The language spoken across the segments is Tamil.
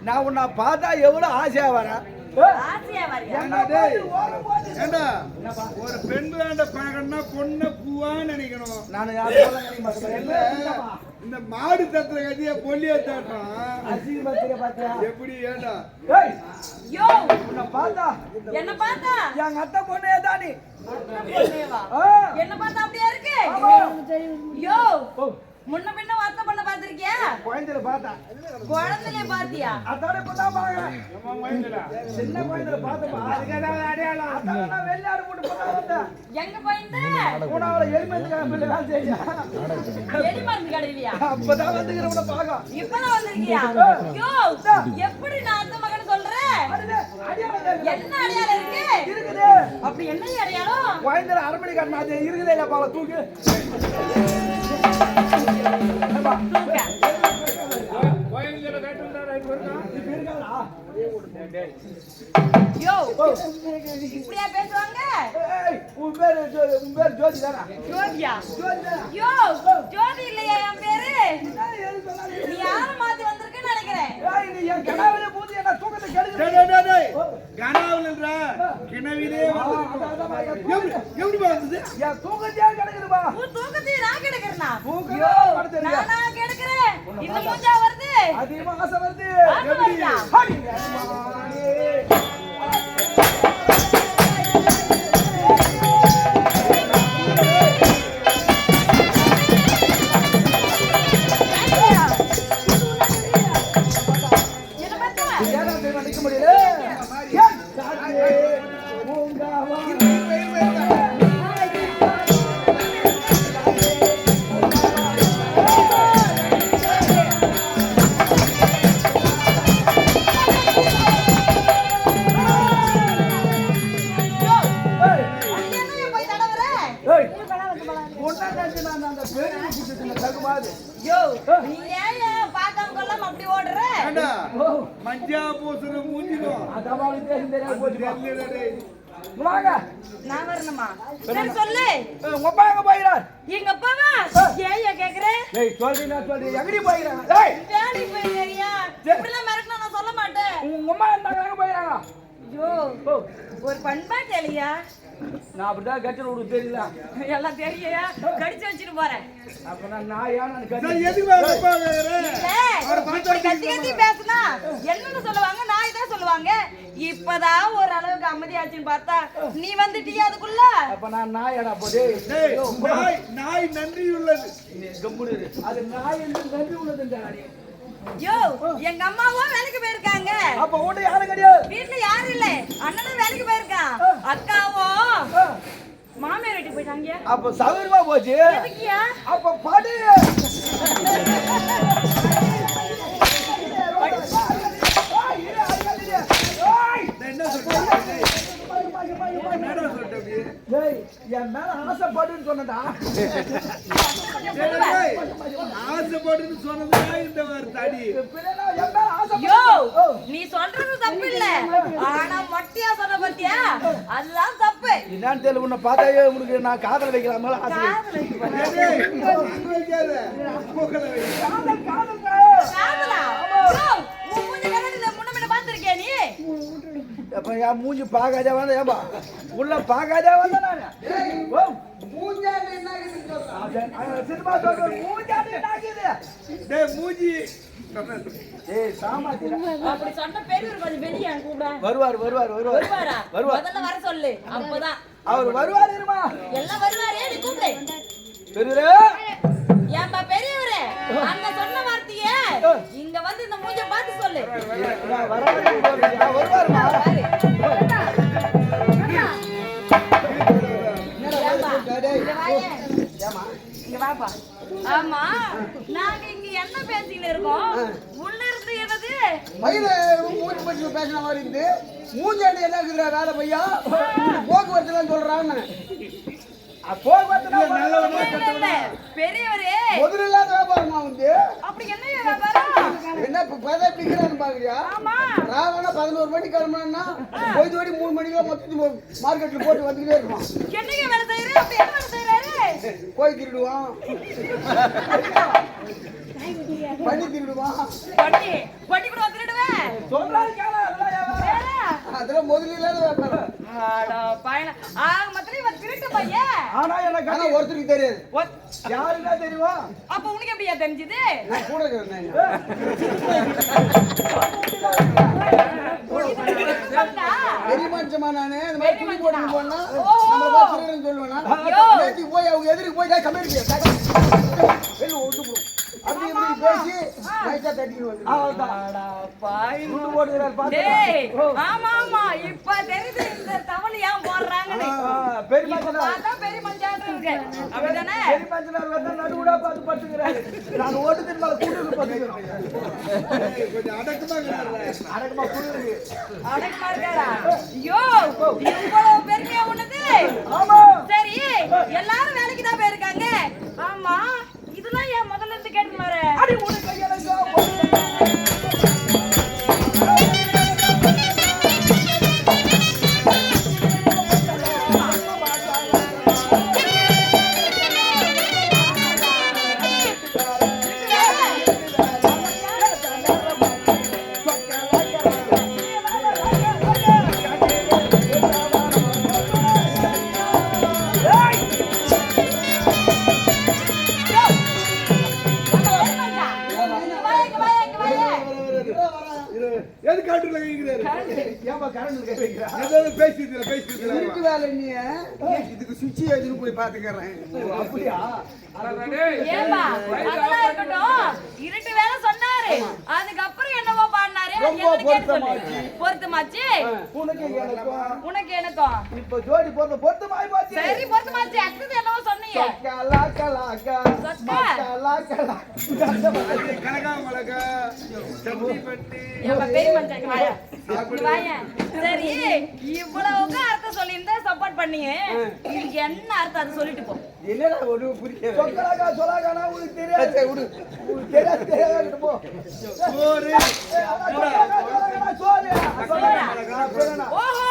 நான் உன்னை பார்த்தா எவ்வளவு ஆசையா வரேன் ஒரு பெண் வேண்ட பார்க்கணும்னா பொண்ணு பூவா நினைக்கணும். நான் இந்த மாடு தத்துற கட்டிய பொல்லிய தட்டம் எப்படி ஏண்டா? ஏய்! யோ! உன்னை பார்த்தா? என்ன பார்த்தா? எங்க அத்தை பொண்ணே தானி. என்ன பார்த்தா அப்படியா இருக்கு? ஆமா. யோ! முன்ன பின்ன வார்த்தை பண்ண பாத்திருக்கியா குழந்தையில பார்த்தா. குழந்தையிலே பாத்தியா அதோட இப்பதான் பாக்குறேன் சின்ன குழந்தையில பார்த்தப்பா அடையாளம். அதான் நான் வெள்ளாடு போட்டு போட்டா வந்தேன் எங்க போயிருந்த? மூணாவது எலும்பு பிள்ளை வேலை செய்யா. எலி மருந்து கடையிலையா? அப்பதான் வந்துக்கிறவன பாக்க இப்பதான் வந்திருக்கியா? யோ எப்படி நான் அந்த மகன் சொல்றேன் என்ன அடையாளம் இருக்கு? இருக்குது. அப்படி என்ன அடையாளம்? குழந்தையில அரமணி கண்ணா அது இருக்குதே இல்ல பால? தூக்கு. யோ இப்படியா பேசுவாங்க? உன் பேரு உன் பேரு ஜோதி தானா? ஜோதியா? யோ ஜோதி இல்லையா என் பேரு? நீ மாத்தி வந்திருக்கேன்னு நினைக்கிறேன்? நீ என் கனவுல டேய். கனாவில்ன்றா, கிணவிலே எப்படி தூக்கத்தை- எப்படி வந்தது என் தூக்கத்தையே கெடுக்குதுப்பா. உன் தூக்கத்தையும் நான் கெடுக்கிறேனா தூக்கமே? நானா கெடுக்கிறேன் இந்த மூஞ்சா வருது அதிகமா ஆசை வருது. ஆசை நினைச்சு நான் அந்த பேரு கூப்பிட்டு தகுமாது யோ நீ ஏன் ஏன் பார்க்காம கொள்ளாம அப்படி ஓடுற ஏண்டா மஞ்சா பூசுற அதான் தெரியும் டேய். வாங்க நான் வரணுமா சரி சொல்லு உங்க அப்பா எங்க போயிறார் எங்க அப்பாவா ஏய் எங்கடி போயிறாங்க வேலைக்கு போயிருக்கியா இப்படிலாம் மிரட்டினா நான் சொல்ல மாட்டேன் உங்க அம்மா எங்க போயிறாங்க ஐயோ ஒரு பண்பா கேளியா நான் அப்படிதான் கட்டில உனக்கு தெரியல. எல்லாம் தெரியா கடிச்சு வச்சுட்டு போறேன். அப்ப நான் நாயா நான் கத்தி கத்தி பேசுனா என்னன்னு சொல்லுவாங்க? நாய் தான் சொல்லுவாங்க. இப்பதான் ஒரு அளவுக்கு அமைதியாச்சுன்னு பார்த்தா நீ வந்துட்டியா அதுக்குள்ள? அப்ப நான் நாயாடா போதே டேய், நாய் நாய் நன்றி உள்ளது. கம்புடு அது நாய் என்று நன்றி உள்ளது யோ எங்க அம்மாவும் வேலைக்கு போயிருக்காங்க. அப்ப ஓட்டு யாரும் கிடையாது. வீட்டுல யாரும் இல்ல. அண்ணனும் வேலைக்கு போயிருக்கான் அக்காவும் மாமியார் வீட்டுக்கு போயிட்டாங்க அப்ப சௌகரியமா போச்சு. எதுக்கியா அப்ப படு. என்ன சொல்றேன் என் மேல ஆசைப்படுன்னு சொன்னடா. டேய், போடுன்னு சொன்னதுதான் இந்த ஒரு தடி. நீ சொல்றது தப்பு இல்ல ஆனா மட்டியா சொன்ன பத்தியா? அதெல்லாம் தப்பு. என்னன்னு தெரியல உன்னை பார்த்தாவே உனக்கு நான் காதல் வைக்கலாமா மூஞ்சி வந்த வந்தேன் உள்ள பாக்காதே வந்த நான்? மூஞ்சாண்டு என்ன சொல்றான். அது சினிமா சொல்ற மூஞ்சாடி என்னாகுது? டேய், மூஞ்சி. பெரியவர் வருவார் வருவார் வருவார். வருவாரா? வர சொல்லு. அப்பதான். அவர் வருவார் இருமா. எல்லாம் வருவாரே நீ கூப்பிடு? பெரியரே ஏன்பா பெரியவரே? அங்க சொன்ன வார்த்தையே. இங்க வந்து இந்த மூஞ்ச பார்த்து சொல்லு. வருவாருமா ஆமா நாங்க இங்க என்ன பேசிட்டு இருக்கோம்? உள்ள இருந்து என்னது? மயில மூஞ்சி பற்றி பேசின மாதிரி இருக்குது. மூஞ்சாண்டு என்ன இருக்குதுடா வேலை பையா? சொல்றான்னு போக்குவரத்து. பெரியவரே. முதல்ல இல்லாத வியாபாரமா வந்து அப்படி என்ன வியாபாரம்? என்ன பதவி பிடிக்கிறான்னு பாக்குறியா? ஆமா. ராவணா பதினோரு மணிக்கு கிளம்புனா போய் மூணு மணிக்கு மொத்தம் மார்க்கெட்ல போட்டு வந்துக்கிட்டே இருப்பான். என்னங்க வேலை வேலை போய் திருடுவான் பண்ணி திருடுவான் கூட வந்துடுவேன் சொல்றாரு. அதெல்லாம் முதல்ல இல்லாத ஆனா எனக்கு ஆனா ஒருத்தருக்கு தெரியாது. யாருன்னா தெரியுமா? அப்ப உனக்கு எப்படியா தெரிஞ்சது? நான் கூட மனுஷமா நானு. இந்த மாதிரி துணி போட்டு போனா. நம்ம பார்த்து சொல்லுவேனா? போய் அவங்க எதிர்க்கு போய் கமெண்ட் அப்படி இப்படி பேசி ஆமா. ஆமா இப்ப தெரியுது இந்த தவளை ஏன் போடுறாங்கன்னு பெரிய பெரிய மஞ்சாட்டு இருக்கு அப்படிதானே பெரிய வந்து நடுவுடா பார்த்து படுத்துக்கிறாரு நான் மேல கூட்டு படுத்துக்கிறேன் கொஞ்சம் அடக்கமா அடக்கமா அடக்கமா இருக்காரா ஐயோ இவ்வளவு பெருமையா உனது ஆமா சரி எல்லாரும் வேலைக்கு தான் போயிருக்காங்க ஆமா இதெல்லாம் ஏன் முதல்ல இருந்து கேட்டு மாற அடி உனக்கு எனக்கு காட்டுல கேக்குறாரு. கரண்ட் பேசிட்டு பேசிட்டு வேலை நீ? இதுக்கு சுவிட்ச் போய் பாத்துக்கிறேன். அப்படியா? ஏம்பா அதெல்லாம் இருக்கட்டும். இருட்டு வேலை அதுக்கப்புறம் என்னவோ பாடினாரு. பொருத்தமாச்சு. உனக்கு எனக்கும் உனக்கு எனக்கும் இப்ப ஜோடி பொருத்த பொருத்தமாய் போச்சு சரி பொருத்தமாச்சு அடுத்தது என்னவோ சொன்னீங்க கலா சொக்கா. கலா கலா கனகாமலகா சட்னி பட்டி வாயா. வாயா. சரி இவ்வளவுக்கு பண்ணீங்க இதுக்கு என்ன அர்த்தம்? அது சொல்லிட்டு போ. என்னடா ஒரு புரியல சொக்கலாக்கா சொலாக்கானா உனக்கு தெரியாது. சரி, விடு. உனக்கு தெரியாது தெரியாது போ. சோறு. சொக்கலாக்கா, சொலாக்கானா, சோறு. சோறா? சொக்கலாக்கா. ஓஹோ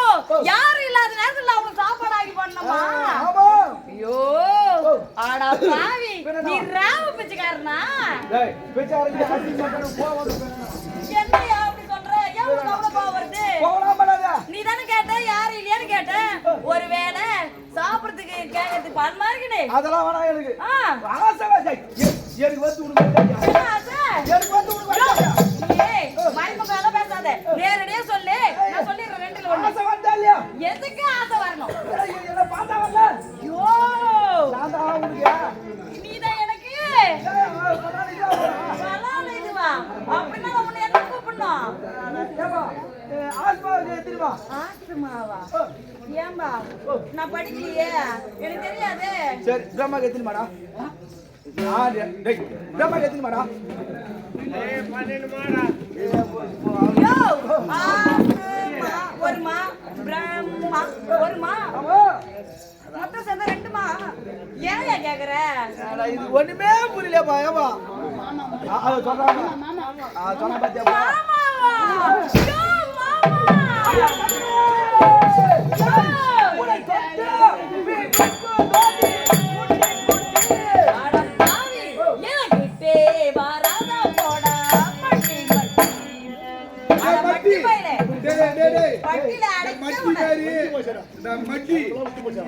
யாரும் இல்லாத நேரத்துல அவங்க சாப்பாடு ஆகி பண்ணமா ஆமா. ஐயோ ஆடா பாவி. நீ ராவ பிச்சைக்காரனா? டேய் அடி மக்களும் நீ தானே கேட்ட? யாரும் இல்லையான்னு கேட்ட? ஒருவேளை சாப்பிடறதுக்கு கேட்கறதுக்கு பால் இருக்குனே அதெல்லாம் வேணாம் எனக்கு. ஆசை எனக்கு வந்து? எனக்கு வந்து மறைமுகம்லாம் பேசாத. நேரடியா சொல்லு. நான் சொல்லிடுறேன் ரெண்டுல ஒண்ணு. ஆசை வந்தா இல்லையா? எதுக்கு ஆசை வரணும்? என்னை பார்த்தா வரல ஐயோ நான் தான் உனக்கு நீதான் எனக்கு ஏய், அவன் சொன்னான் இல்லையா, அவன். சலால இதுவா அப்படின்னா நான் உன்னை என்ன கூப்பிடணும் ஏம்மா, ஏ, எத்திரிமா ஆஸ்துமாவா ஏம்பா நான் படிக்கலையே. எனக்கு தெரியாது. சரி யோ ஆஸ்துமா ஒருமா? பிரம்மா. ஒருமா? ஆமா. மொத்தம் சேர்ந்தா ரெண்டுமா? ஏன்யா கேக்குற? இது ஒண்ணுமே புரியலப்பா அது சொல்றாங்க சொன்னா பாத்தியா?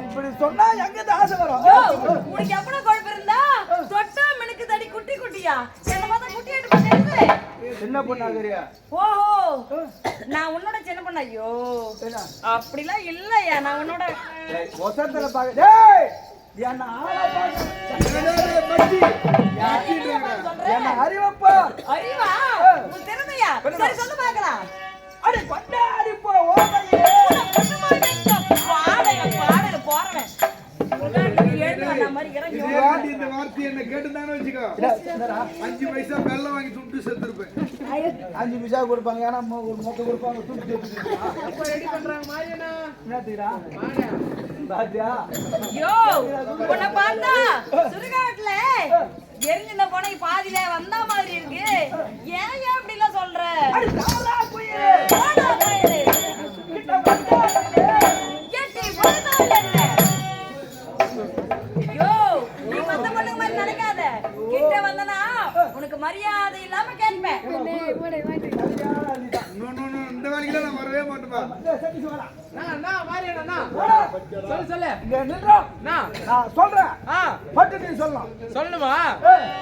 இப்படி சொன்னா எங்க இருந்து ஆசை வரும் உனக்கு எவ்வளவு குழப்பம் இருந்தா தொட்டா மினுக்கு தடி குட்டி குட்டியா சின்ன பொண்ணாகிறியா ஓஹோ நான் உன்னோட சின்ன பொண்ணு? ஐயோ அப்படிலாம் இல்லையா? நான் உன்னோட வசந்தல பாக்க என்ன அறிவப்பா? அறிவா? திறமையா சரி சொல்லு பாக்கலாம். அடி கொண்டாடி போ இந்த வார்த்தையை என்ன கேட்டுதானே வச்சுக்கோ. அஞ்சு பைசா வெள்ளம் வாங்கி துண்டு செத்துருப்பேன். அஞ்சு பைசா கொடுப்பாங்க ஏன்னா மொ- ஒரு கொடுப்பாங்க தூக்கி சேர்த்துக்கலாம் என்னத்துக்குடா பாத்தியா? ஐயோ உன்னை பார்த்தா சுடுகாட்டுல எரிஞ்சிருந்த போனை பாதியில வந்த மாதிரி இருக்கு. ஏன் ஏன் இப்படி எல்லாம் சொல்ற போடா. கிட்ட சொல்லணுமா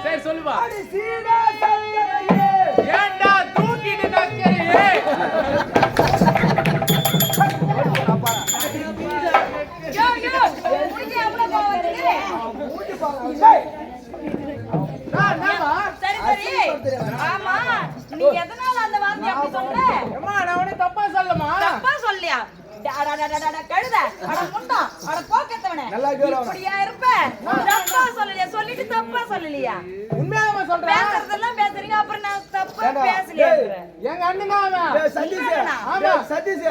சரி சங்கரையே ஏன்டா தூக்கிட்டு நக்கறியே? அட அட போக்கத்தவனே. நல்லா கேளு இப்படியா இருப்ப? தப்பா சொல்லலையா? சொல்லிட்டு தப்பா சொல்லலையா? சொல்றேன் பேசுறதெல்லாம் பேசுறீங்க, அப்புறம் நான் தப்பா எங்க அண்ணன் அவன் சதீஷ் ஆமா. சதீஷ்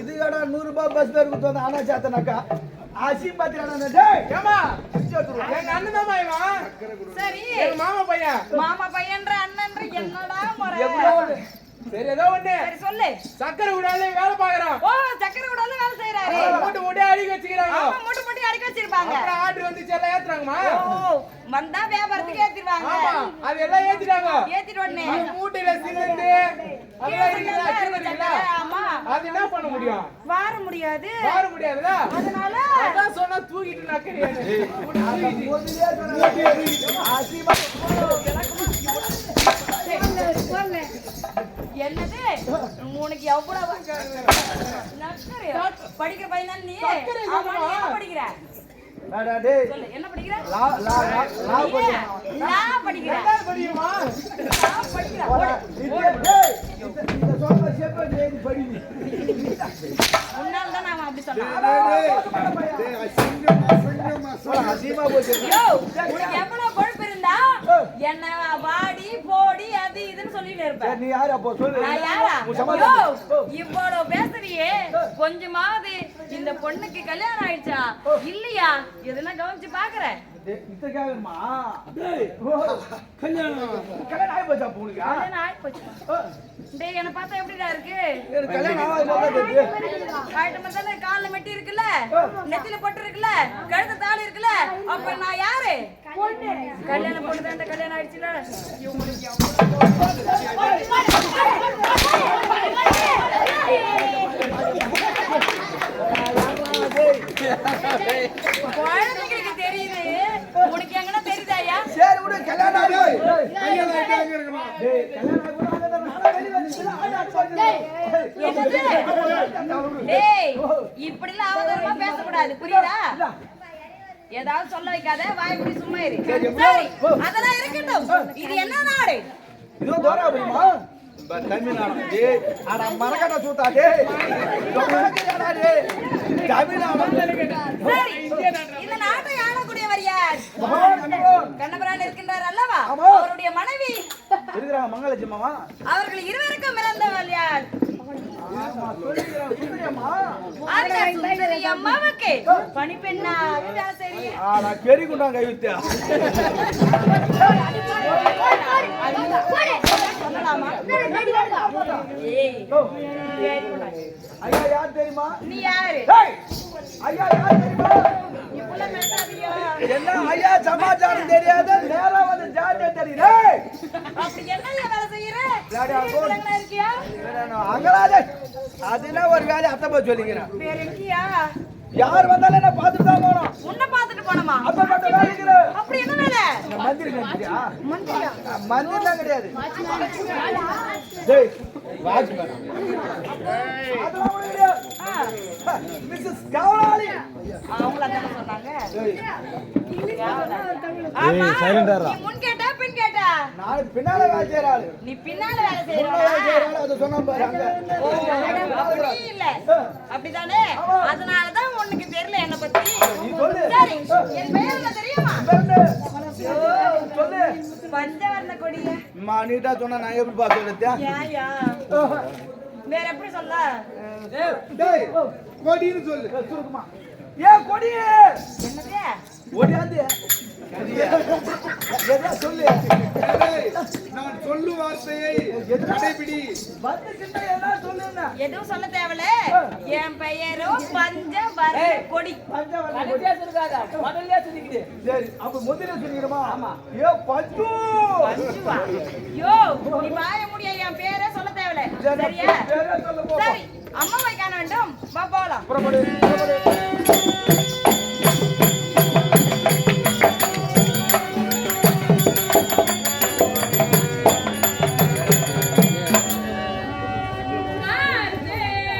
இது கடா 100 ரூபாய் பஸ் பேர் கொடுத்து வந்த அண்ணா சாத்தனாக்கா ஆசி பாத்திரானா டேய் ஏமா எங்க அண்ணன் தான் இவன் சரி மாமா பையன் மாமா பையன்ற அண்ணன்ற என்னடா முறை சரி ஏதோ ஒண்ணு. சரி சொல்லு. சக்கரை விடால வேலை பாக்குறான் ஓ சக்கரை விடால வேலை செய்யறாரு மூட்டை மூட்டை அடிக்க வச்சுக்கிறாங்க. ஆமா மூட்டை மூட்டை அடிக்க வச்சிருப்பாங்க. அப்புறம் ஆர்டர் வந்துச்சு எல்லாம் ஏத்துறாங்கம்மா. ஓ வந்தா வியாபாரத்துக்கு ஏத்திடுவாங்க. ஆமா அது எல்லாம் ஏத்திட்டாங்க. ஏத்திட்டு உடனே. மூட்டையில சிமெண்ட் அதெல்லாம் இருக்குல்ல? ஆமா. அது என்ன பண்ண முடியும்? வார முடியாது. மாற முடியாதுல்ல? அதனால அதான் சொன்னா தூக்கிட்டு நக்கறியான்னு என்னது? உனக்கு எவ்வளவு. படிக்கிற பையன் தான் நீ? என்ன? படிக்கிற? டா டேய். சொல்லு என்ன படிக்கிற? லா லா லா லா நீ போடுறா லா படிக்கிற? என்ன படியுமா லா படிக்கிற? போடா. இது டேய் இந்த இந்த சொல்ற சேப்ப டேய் படி நீ முன்னால தான் நான் அப்படி சொன்னேன் என்ன வாடி போடி அது இதுன்னு சொல்லிட்டு இருப்ப. சரி, நீ யாரு? அப்போ சொல்லு. நான் யாரா? உன் யோ, சமாதானம் இவ்வளவு பேசுறியே. கொஞ்சமாவது இந்த பொண்ணுக்கு கல்யாணம் ஆயிடுச்சா? இல்லையா? எதுனா கவனிச்சு பாக்குறேன். இத்தக்காகமா கல்யாணம் கல்யாணம் ஆகி போச்சா அப்போ உனக்கு கல்யாணம் ஆயி போச்சு. டேய் என்ன பார்த்தா எப்படிடா இருக்கு? எனக்கு கல்யாணம் ஆகாது தெரியுது காய்ட்டு மத்தால கால்ல மெட்டி இருக்குல்ல? நெத்தில பொட்டு இருக்குல்ல? கழுத்து தாலி இருக்குல்ல? அப்ப நான் யாரு? கல்யாணம் பொண்ணு தான் கல்யாணம் ஆயிடுச்சுல. இவங்களுக்கு உனக்கு எங்கன்னா தெரியுதாயா சரி விடு கல்யாணம் ஆகி டேய், கல்யாணம் ஆயிட்டாங்க இருக்கணும். டேய் கல்யாணம் ஆகி கூட ஆகாத நானே வெளிய வந்து ஆயா போச்சு என்னது டேய் இப்படிலாம் அவதூறமா பேசக்கூடாது. புரியுதா? ஏதாவது சொல்ல வைக்காத வாய் மூடி சும்மா இரு. அதெல்லாம் இருக்கட்டும். இது என்ன நாடு? இது தோரா அப்படிமா தமிழ்நாடு. டேய் அட மரக்கட்ட சூத்தா டேய் தமிழ்நாடு டேய் தமிழ்நாடு சரி இந்த நாட்டை ஆளக்கூடியவர் யார் கண்ணபுரான் இருக்கின்றார் அல்லவா ஆமா. அவருடைய மனைவி இருக்கிறாங்க மங்களலட்சுமி மாமா அவர்கள் இருவருக்கும் இறந்தவள் யார் சொல்லிக்கிறாங்க சுந்தரியம்மா அந்த சுந்தரி பணிப்பெண்ணாக வேலை செய்ய ஆ நான் ஐயா யார் தெரியுமா? நீ யாரு? ஐயா யார் தெரியுமா? என்ன ஐயா சமாச்சாரம் தெரியாத? நேரா வந்து ஜாலியா தெரியும் டேய் அப்படி என்ன வேலை செய்யற? அங்கலாதே. அதெல்லாம் ஒரு வேலையை அத்தை போய் சொல்லிக்கிறேன். யார் வந்தாலும் என்ன பார்த்துட்டு தான் போனோம் உன்னை பார்த்துட்டு போனோமா அப்பப்பட்ட வேலைக்கு அப்படி என்ன வேலை? மந்திரி கட்டியா மந்திரியா? மந்திரிலாம் கிடையாது. டேய் வாட்ச்மேன் அதெல்லாம் ஒண்ணும் கிடையாது ஆ, மிஸ்ஸஸ் கவலாளி அவங்கள தானே சொன்னாங்க? டேய், ஆமா, நீ முன் கேட்டா பின் கேட்டா நான் பின்னால வேலை செய்யற ஆளு. நீ பின்னால வேலை செய்யற ஆளு அதை சொன்னா பாரு அங்க. ஓ, அப்படி இல்ல அப்படிதானே? அதனாலதான் உனக்கு தெரியல என்ன பத்தி. சொல்லு. சரி என் பெயர் என்ன தெரியுமா? சொல்லு. சொல்லு. பஞ்சவர்ண கொடிய. அம்மா நீட்டா சொன்னா நான் எப்படி வேற எப்படி சொல்ல? டேய் கொடின்னு சொல்லு. சுருக்குமா. ஏன் கொடி என்னது? ஒடியாது சொல்லு நான் வார்த்தையை கடைபிடி சொல்லுங்க எதுவும் சொல்ல தேவையில்ல. என் பெயரும் பஞ்சவர்ண கொடி. சரி அப்ப முதல்ல சொல்லிக்கிறோமா ஆமா. ஏ பஞ்சு! பஞ்சுவா? யோ நீ வாய முடிய என் பேரே சொல்ல தேவையில்ல. சரி, சரியா? சொல்ல. சரி அம்மாவை காண வேண்டும். வா போலாம். புறப்படு புறப்படு.